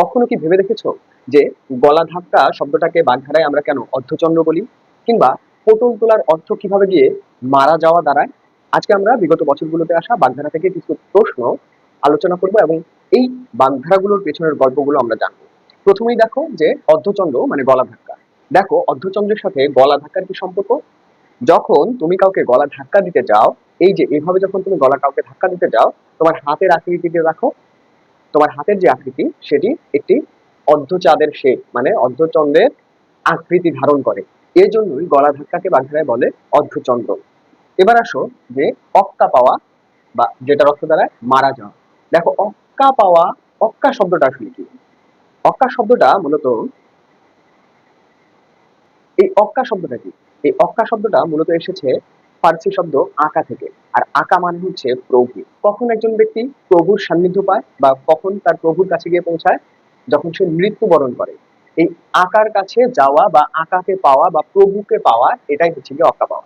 কখনো কি ভেবে দেখেছ যে গলা ধাক্কা শব্দটাকে বাগধারায় আমরা কেন অর্ধচন্দ্র বলি? কিংবা পটল তোলার অর্থ কীভাবে গিয়ে মারা যাওয়া দাঁড়ায়? আজকে আমরা বিগত বছরগুলোতে আসা বাগধারা থেকে কিছু প্রশ্ন আলোচনা করব এবং এই বাগধারাগুলোর পেছনের গল্পগুলো আমরা জানব। প্রথমেই দেখো যে অর্ধচন্দ্র মানে গলা ধাক্কা। দেখো, অর্ধচন্দ্রের সাথে গলা ধাক্কার কি সম্পর্ক? যখন তুমি কাউকে গলা ধাক্কা দিতে যাও এই যে এভাবে যখন তুমি গলা কাউকে ধাক্কা দিতে যাও তোমার হাতের আকৃতিতে রাখো তোমার হাতের যে আকৃতি, সেটি একটি অর্ধচাঁদের শেপ মানে অর্ধচন্দ্রের আকৃতি ধারণ করে। এই জন্যই গলা ধাক্কাকে বাংলায় বলে অর্ধচন্দ্র। এবার আসো যে অক্কা পাওয়া বা যেটা অর্থ দ্বারা মারা যাওয়া। দেখো, অক্কা পাওয়া, অক্কা শব্দটা আসলে কি? অক্কা শব্দটা মূলত এই অক্কা শব্দটা কি? এই অক্কা শব্দটা মূলত এসেছে ফার্সি শব্দ আঁকা থেকে। আর আঁকা মানে হচ্ছে প্রভু। কখন একজন ব্যক্তি প্রভুর সান্নিধ্য পায় বা কখন তার প্রভুর কাছে গিয়ে পৌঁছায়? যখন সে মৃত্যুবরণ করে। এই আকার কাছে যাওয়া বা আঁকাকে পাওয়া বা প্রভুকে পাওয়া, এটাই হচ্ছে গিয়ে অক্কা পাওয়া।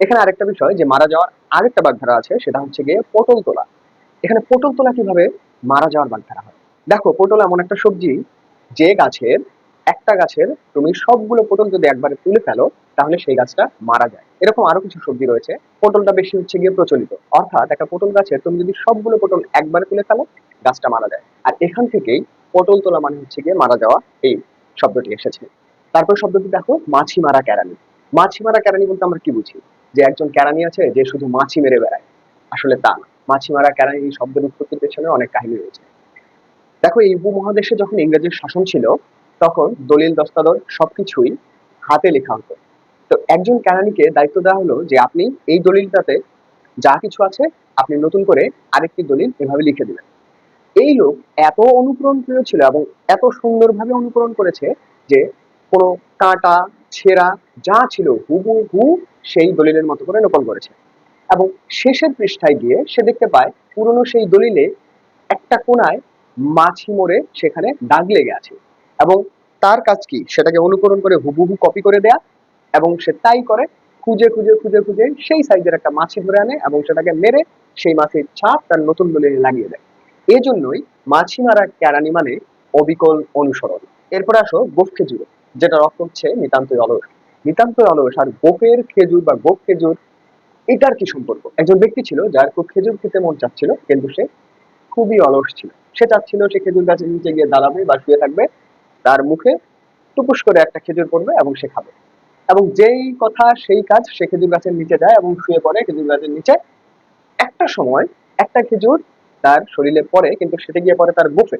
এখানে আরেকটা বিষয় যে মারা যাওয়ার আরেকটা বাগধারা আছে, সেটা হচ্ছে গিয়ে পটল তোলা। এখানে পটল তোলা কীভাবে? মারা যাওয়ার বাগধারা হয়। দেখো, পটল এমন একটা সবজি, যে গাছের, একটা গাছের তুমি সবগুলো পটল যদি একবারে তুলে ফেলো তাহলে সেই গাছটা মারা যায়। এরকম আরও কিছু সবজি রয়েছে। পটলটা বেশি হচ্ছে গিয়ে প্রচলিত। অর্থাৎ একটা পটল গাছের তুমি যদি সবগুলো পটল একবারে তুলে ফেলো, গাছটা মারা যায়। আর এখান থেকেই পটল তোলা মানে হচ্ছে গিয়ে মারা যাওয়া এই শব্দটি এসেছে। তারপর শব্দটি দেখো, মাছি মারা কেরানি মাছি মারা কেরানি বলতে আমরা কি বুঝি? যে একজন ক্যারানি আছে, যে শুধু মাছি মেরে বেড়ায়। আসলে তা না। মাছি মারা কেরানি এই শব্দের উৎপত্তির পেছনে অনেক কাহিনী রয়েছে। দেখো, এই উপমহাদেশে যখন ইংরেজের শাসন ছিল, তখন দলিল, দস্তাদর সবকিছুই হাতে লেখা হতো। একজন কেরানিকে দায়িত্ব দেওয়া হলো যে আপনি এই দলিলটাতে যা কিছু আছে আপনি নতুন করে আরেকটি দলিল এভাবে লিখে দিবেন এই লোক এত অনুকরণ প্রিয় ছিল এবং এত সুন্দরভাবে অনুকরণ করেছে যে কোনো কাঁটা, ছেঁড়া যা ছিল হুবহু সেই দলিলের মতো করে নকল করেছে। এবং শেষের পৃষ্ঠায় গিয়ে সে দেখতে পায় পুরনো সেই দলিলে একটা কোনায় মাছি মরে সেখানে দাগ লেগে আছে। এবং তার কাজ কি? সেটাকে অনুকরণ করে হুবহু কপি করে দেয়া এবং সে তাই করে, খুঁজে খুঁজে খুঁজে খুঁজে সেই সাইজের একটা মাছি ধরে আনে এবং সেটাকে মেরে সেই মাছির ছাপ তার নতুন দলিলে লাগিয়ে দেয়। এই জন্যই মাছি মারা কেরানি মানে অবিকল অনুসরণ। এরপর আসো গোফ খেজুর যেটা রক্ত হচ্ছে নিতান্তই অলস। নিতান্তই অলস আর গোফের খেজুর বা গোফ খেজুর, এটার কি সম্পর্ক? একজন ব্যক্তি ছিল যার খুব খেজুর খেতে মন চাচ্ছিল, কিন্তু সে খুবই অলস ছিল। সে চাচ্ছিল সে খেজুর গাছের নিচে গিয়ে দাঁড়াবে বা শুয়ে থাকবে, তার মুখে টুপুস করে একটা খেজুর পড়বে এবং সে খাবে। এবং যেই কথা সেই কাজ সে খেজুর গাছের নিচে যায় এবং শুয়ে পড়ে খেজুর গাছের নিচে। একটা সময় একটা খেজুর তার শরীরে পড়ে, কিন্তু সেটা গিয়ে পড়ে তার বুফে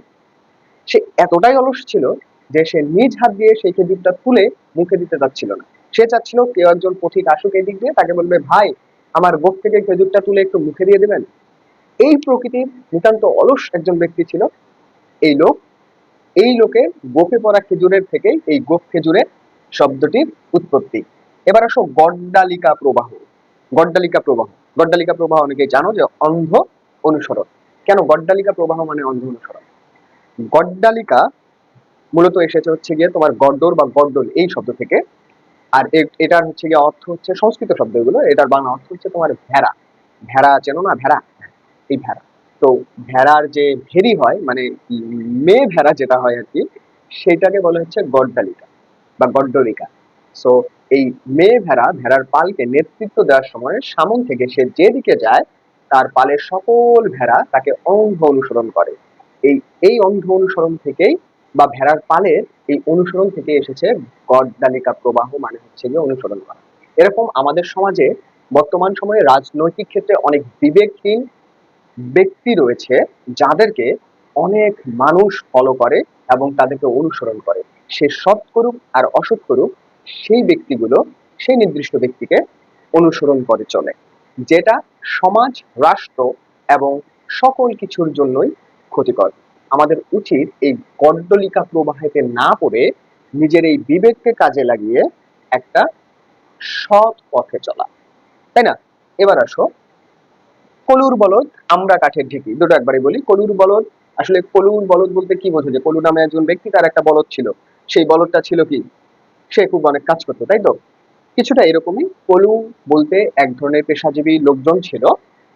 সে এতটাই অলস ছিল যে সে নিজ হাত দিয়ে সেই খেজুরটা তুলে মুখে দিতে চাচ্ছিল না। সে চাচ্ছিল কেউ একজন পথিক আসুক এই দিক দিয়ে, তাকে বলবে, ভাই, আমার গোফ থেকে খেজুরটা তুলে একটু মুখে দিয়ে দেবেন? এই প্রকৃতির নিতান্ত অলস একজন ব্যক্তি ছিল। এই লোক, এই লোকের গোফে পড়া খেজুরের থেকে এই গোফ খেজুরের শব্দটির উৎপত্তি। এবার আসো গড্ডালিকা প্রবাহ। গড্ডালিকা প্রবাহ। গড্ডালিকা প্রবাহ অনেকেই জানো যে অন্ধ অনুসরণ। কেন গড্ডালিকা প্রবাহ মানে অন্ধ অনুসরণ? গড্ডালিকা মূলত এসেছে হচ্ছে গিয়ে তোমার গড্ডর বা গড্ডল এই শব্দ থেকে। আর এটার হচ্ছে গিয়ে অর্থ হচ্ছে সংস্কৃত শব্দ এগুলো এটার বাংলা অর্থ হচ্ছে তোমার ভেড়া। ভেড়া চেনো না? ভেড়া। এই ভেড়া। তো ভেড়ার যে ভেরি হয় মানে মেয়ে ভেড়া যেটা হয় আর কি, সেটাকে বলা হচ্ছে গড্ডালিকা। বা গড্ডলিকা সো এই মেয়ে ভেড়া, ভেড়ার পালকে নেতৃত্ব দেওয়ার সময় সামন থেকে সে যেদিকে যায়, তার পালের সকল ভেড়া তাকে অন্ধ অনুসরণ করে। এই এই অন্ধ অনুসরণ থেকেই বা ভেড়ার পালের এই অনুসরণ থেকে এসেছে গড্ডালিকা প্রবাহ মানে হচ্ছে গিয়ে অনুসরণ করা। এরকম আমাদের সমাজে বর্তমান সময়ে রাজনৈতিক ক্ষেত্রে অনেক বিবেকহীন ব্যক্তি রয়েছে, যাদেরকে অনেক মানুষ ফলো করে এবং তাদেরকে অনুসরণ করে। সে সৎ করুক আর অসৎ করুক, সেই ব্যক্তিগুলো, সেই নির্দিষ্ট ব্যক্তিকে অনুসরণ করে চলে, যেটা সমাজ, রাষ্ট্র এবং সকল কিছুর জন্যই ক্ষতিকর। আমাদের উচিত এই গড্ডলিকা প্রবাহেতে না পড়ে নিজের এই বিবেককে কাজে লাগিয়ে একটা সৎ পথে চলা। তাই না? এবার আসো। কলুর বলদ, আমরা কাঠের ঢেকি। দুটো একবারই বলি, কলুর বলদ। আসলে কলুর বলদ বলতে কি বোঝো যে কলু নামে একজন ব্যক্তি, তার একটা বলদ ছিল। সেই বলদটা ছিল কি? সে খুব অনেক কাজ করতো, তাই তো? কিছুটা এরকমই কলু বলতে এক ধরনের পেশাজীবী লোকজন ছিল।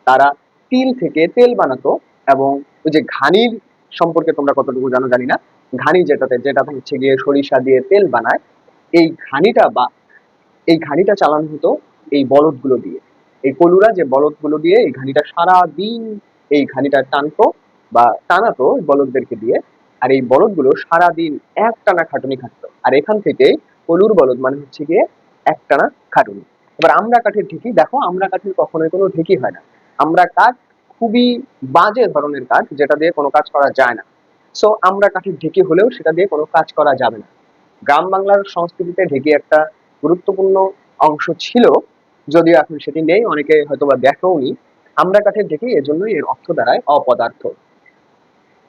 তারা তিল থেকে তেল বানাতো এবং ওই যে ঘানির সম্পর্কে তোমরা কতটুকু জানো জানি না। ঘানি যেটাতে যেটাতে হচ্ছে গিয়ে সরিষা দিয়ে তেল বানায়, এই ঘানিটা বা, এই ঘানিটা চালানো হতো এই বলদগুলো দিয়ে। এই কলুরা যে বলদগুলো দিয়ে এই ঘানিটা সারা দিন এই ঘানিটা টানতো বা টানাতো বলদদেরকে দিয়ে। আর এই বলদগুলো সারাদিন একটানা খাটুনি খাটতো। আর এখান থেকে কলুর বলদ মানে হচ্ছে গিয়ে একটানা খাটুনি। এবার আমরা কাঠের ঢেকি, দেখো আমরা কাঠের কখনোই কোনো ঢেকি হয় না। আমরা কাঠ খুবই বাজে ধরনের কাঠ যেটা দিয়ে কোনো কাজ করা যায় না। সো আমরা কাঠের ঢেকি হলেও সেটা দিয়ে কোনো কাজ করা যাবে না। গ্রাম বাংলার সংস্কৃতিতে ঢেকি একটা গুরুত্বপূর্ণ অংশ ছিল, যদিও এখন সেটি নেই, অনেকে হয়তো বা দেখেওনি। আমরা কাঠের ঢেকি এজন্যই এর অর্থ দাঁড়ায় অপদার্থ।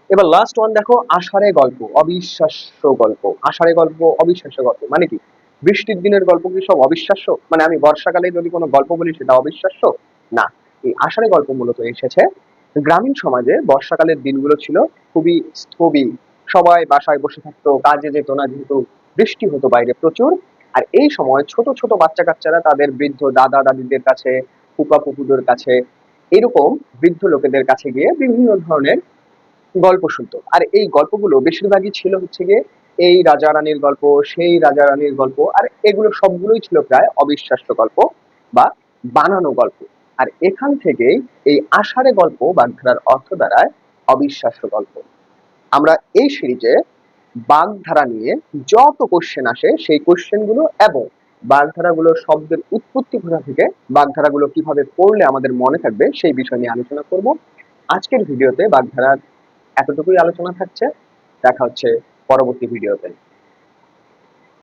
এবার লাস্ট ওয়ান দেখো, আষাঢ়ে গল্প, অবিশ্বাস্য গল্প। আষাঢ়ে গল্প, অবিশ্বাস্য গল্প মানে কি? বৃষ্টির দিনের গল্প কি সব অবিশ্বাস্য? মানে আমি বর্ষাকালে যদি কোনো গল্প বলি, সেটা অবিশ্বাস্য? না। এই আষাঢ়ে গল্প মূলত এসেছে গ্রামীণ সমাজে। বর্ষাকালের দিনগুলো ছিল খুবই স্থবির। সবাই বাসায় বসে থাকতো, কাজে যেত না যেহেতু বৃষ্টি হতো বাইরে প্রচুর। আর এই সময় ছোট ছোট বাচ্চা কাচ্চারা তাদের বৃদ্ধ দাদা দাদিদের কাছে ফুপা ফুপুদের কাছে, এরকম বৃদ্ধ লোকেদের কাছে গিয়ে বিভিন্ন ধরনের গল্প শুনতো। আর এই গল্পগুলো বেশিরভাগই ছিল হচ্ছে গিয়ে এই রাজা রানীর গল্প, সেই রাজা রানীর গল্প, আর এগুলো সবগুলোই ছিল প্রায় অবিশ্বাস্য গল্প বা বানানো গল্প। আর এখান থেকেই এই আষাঢ়ে গল্প বাগধারার অর্থ দ্বারায় অবিশ্বাস্য গল্প। আমরা এই সিরিজে বাগধারা নিয়ে যত কোশ্চেন আসে সেই কোশ্চেনগুলো এবং বাগধারাগুলোর শব্দের উৎপত্তি কোথা থেকে বাগধারাগুলো কীভাবে পড়লে আমাদের মনে থাকবে সেই বিষয় নিয়ে আলোচনা করব। আজকের ভিডিওতে বাগধারার এতটুকুই আলোচনা থাকছে। দেখা হচ্ছে পরবর্তী ভিডিওতে।